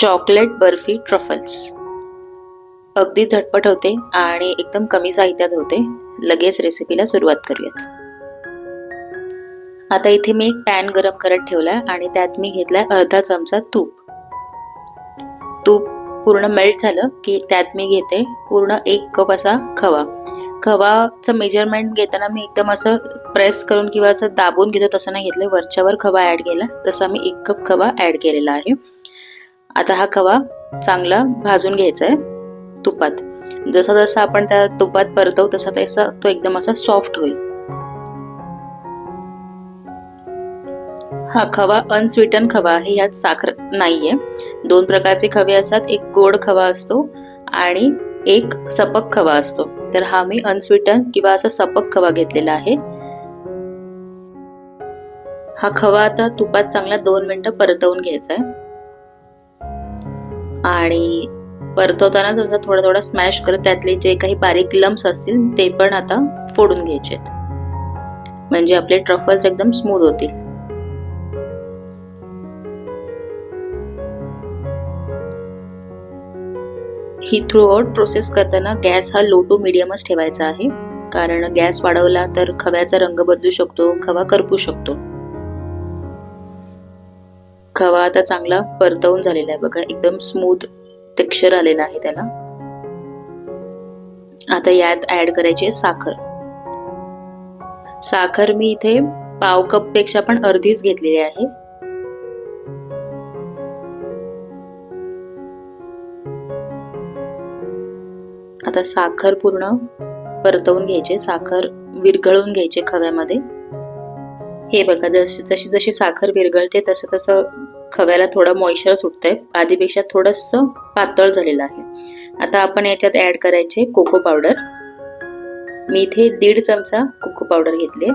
Chocolate barfi truffles. अगदी झटपट होते आणि एकदम कमी साहित्यात होते. लगेच रेसिपीला सुरुवात करूयात. आता इथे मी एक पॅन गरम करत ठेवला आणि त्यात मी घेतलाय अर्धा चमचा तूप. तूप पूर्ण मेल्ट झालं की त्यात मी घेते पूर्ण एक कप असा खवा. खवाचं मेजरमेंट घेताना मी एकदम असं प्रेस करून किंवा असं दाबून घेतो तसं नाही घेतलं वरच्यावर खवा ॲड केला. तसा मी एक कप खवा ॲड केलेला आहे. आता हा खवा चांगला भाजून घ्यायचा आहे तुपात. जसा जसा आपण त्या तुपात परतवू तसा तसा तो एकदम असा सॉफ्ट होईल. हा खवा अनस्वीटन खवा आहे यात साखर नाहीये. दोन प्रकारचे खवे असतात एक गोड खवा असतो आणि एक सपक खवा असतो. तर हा मी अनस्वीटन किंवा असा सपक खवा घेतलेला आहे. हा खवा आता तुपात चांगला दोन मिनिटं परतवून घ्यायचा आहे आणि परतवताना जसं थोडा थोडा स्मॅश करत त्यातले जे काही बारीक लम्स असतील ते पण आता फोडून घ्यायचे म्हणजे आपले ट्रफल्स एकदम स्मूथ होतील. ही थ्रू आउट प्रोसेस करताना गॅस हा लो टू मिडियमच ठेवायचा आहे. कारण गॅस वाढवला तर खव्याचा रंग बदलू शकतो खवा करपू शकतो. खवा आता चांगला परतवून झालेला आहे बघा. एकदम स्मूथ टेक्स्चर आलेला आहे त्याला. आता यात ऍड करायची साखर. साखर मी इथे पाव कपपेक्षा पण अर्धीच घेतलेली आहे. आता साखर पूर्ण परतवून घ्यायचे साखर विरघळून घ्यायचे खव्यामध्ये. हे बघा जशी जशी जशी साखर विरघळते तसं तसं खव्याला थोडं मॉइश्चर सुटतंय. आधीपेक्षा थोडंसं पातळ झालेलं आहे. आता आपण याच्यात ऍड करायचे कोको पावडर मी इथे दीड चमचा कोको पावडर घेतले.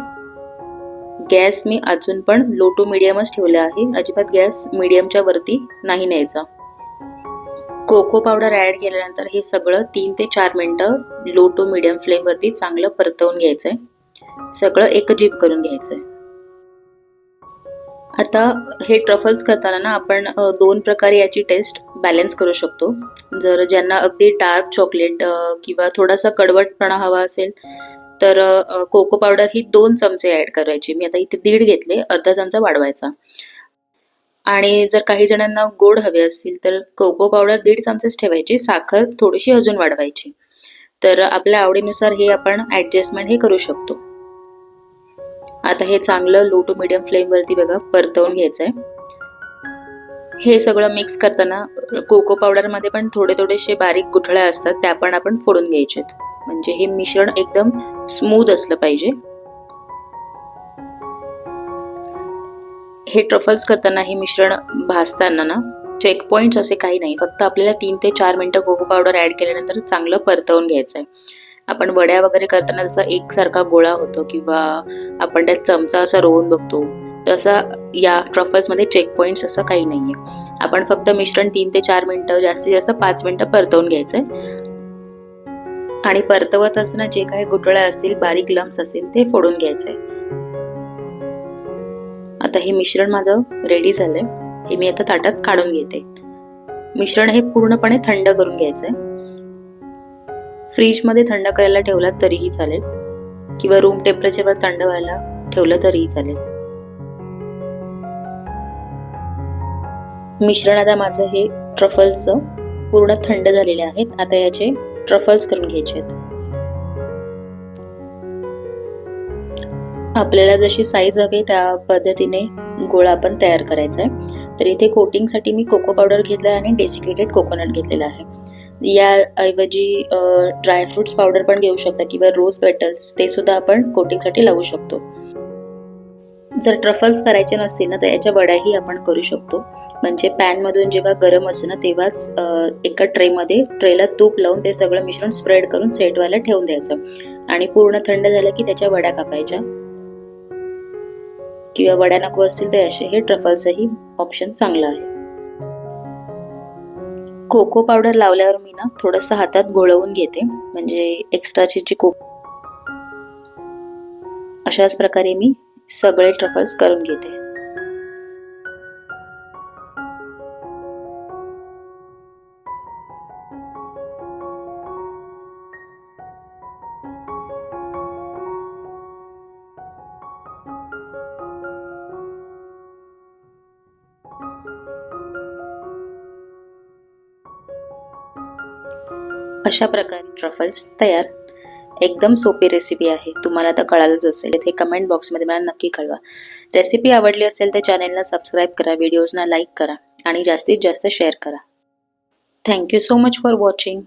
गॅस मी अजून पण लो टू मिडियमच ठेवला आहे. अजिबात गॅस मिडियमच्या वरती नाही न्यायचा. कोको पावडर ऍड केल्यानंतर हे सगळं तीन ते चार मिनटं लो टू मिडियम फ्लेमवरती चांगलं परतवून घ्यायचंय. सगळं एकजीव करून घ्यायचंय. आता हे ट्रफल्स करताना ना आपण दोन प्रकारे याची टेस्ट बॅलन्स करू शकतो. जर ज्यांना अगदी डार्क चॉकलेट किंवा थोडासा कडवटपणा हवा असेल तर कोको पावडर ही दोन चमचे ऍड करायची. मी आता इथे दीड घेतले अर्धा चमचा वाढवायचा. आणि जर काही जणांना गोड हवे असतील तर कोको पावडर दीड चमचेच ठेवायची. साखर थोडीशी अजून वाढवायची. तर आपल्या आवडीनुसार हे आपण ॲडजस्टमेंट हे करू शकतो. आता हे चांगलं लो टू मिडियम फ्लेम वरती बघा परतवून घ्यायचं आहे हे सगळं मिक्स करताना कोको पावडरमध्ये पण थोडे थोडेसे बारीक गुठळ्या असतात त्या पण आपण फोडून घ्यायचेत. म्हणजे हे मिश्रण एकदम स्मूथ असलं पाहिजे. हे ट्रफल्स करताना हे मिश्रण भाजताना ना चेक पॉईंट्स असे काही नाही. फक्त आपल्याला तीन ते चार मिनिटं कोको पावडर ऍड केल्यानंतर चांगलं परतवून घ्यायचं आहे आपण वड्या वगैरे करताना जसा एकसारखा गोळा होतो किंवा आपण त्यात चमचा असा रोवून बघतो तसा या ट्रफल्समध्ये चेक पॉईंट्स असं काही नाही आहे आपण फक्त मिश्रण तीन ते चार मिनटं जास्तीत जास्त पाच मिनटं परतवून घ्यायचंय. आणि परतवत असताना जे काही गुठळ्या असतील बारीक लम्स असतील ते फोडून घ्यायचे आता हे मिश्रण माझं रेडी झालंय. हे मी आता ताटात काढून घेते. मिश्रण हे पूर्णपणे थंड करून घ्यायचंय. फ्रीजमध्ये थंड करायला ठेवला तरीही चालेल. किंवा रूम टेम्परेचरवर थंड व्हायला ठेवलं तरीही चालेल. मिश्रण आता माझं हे ट्रफल्सचं पूर्ण थंड झालेले आहेत आता याचे ट्रफल्स करून घ्यायचे आहेत. आपल्याला जशी साईज हवी त्या पद्धतीने गोळा आपण तयार करायचा आहे. तर इथे कोटिंगसाठी मी कोको पावडर घेतला आहे आणि डेसिकेटेड कोकोनट घेतलेला आहे. याऐवजी ड्रायफ्रुट्स पावडर पण घेऊ शकता किंवा रोज पेटल्स ते सुद्धा आपण कोटिंगसाठी लावू शकतो. जर ट्रफल्स करायचे नसतील ना तर याच्या वड्याही आपण करू शकतो. म्हणजे पॅनमधून जेव्हा गरम असते ना तेव्हाच एका ट्रेमध्ये ट्रेला तूप लावून ते सगळं मिश्रण स्प्रेड करून सेट व्हायला ठेवून द्यायचं. आणि पूर्ण थंड झालं की त्याच्या वड्या कापायच्या. किंवा वड्या नको असतील तर असे हे ट्रफल्सही ऑप्शन चांगलं आहे. कोको पावडर लावल्यावर मी ना थोडंसं हातात घोळवून घेते. म्हणजे एक्स्ट्राची जी कोक अशाच प्रकारे मी सगळे ट्रफल्स करून घेते. अशा प्रकारे ट्रफल्स तयार. एकदम सोपी रेसिपी आहे. तुम्हाला तर कळालंच असेल. इथे कमेंट बॉक्समध्ये मला नक्की कळवा. रेसिपी आवडली असेल तर चॅनेलला सबस्क्राईब करा व्हिडिओजना लाईक करा आणि जास्तीत जास्त शेअर करा. Thank you so much for watching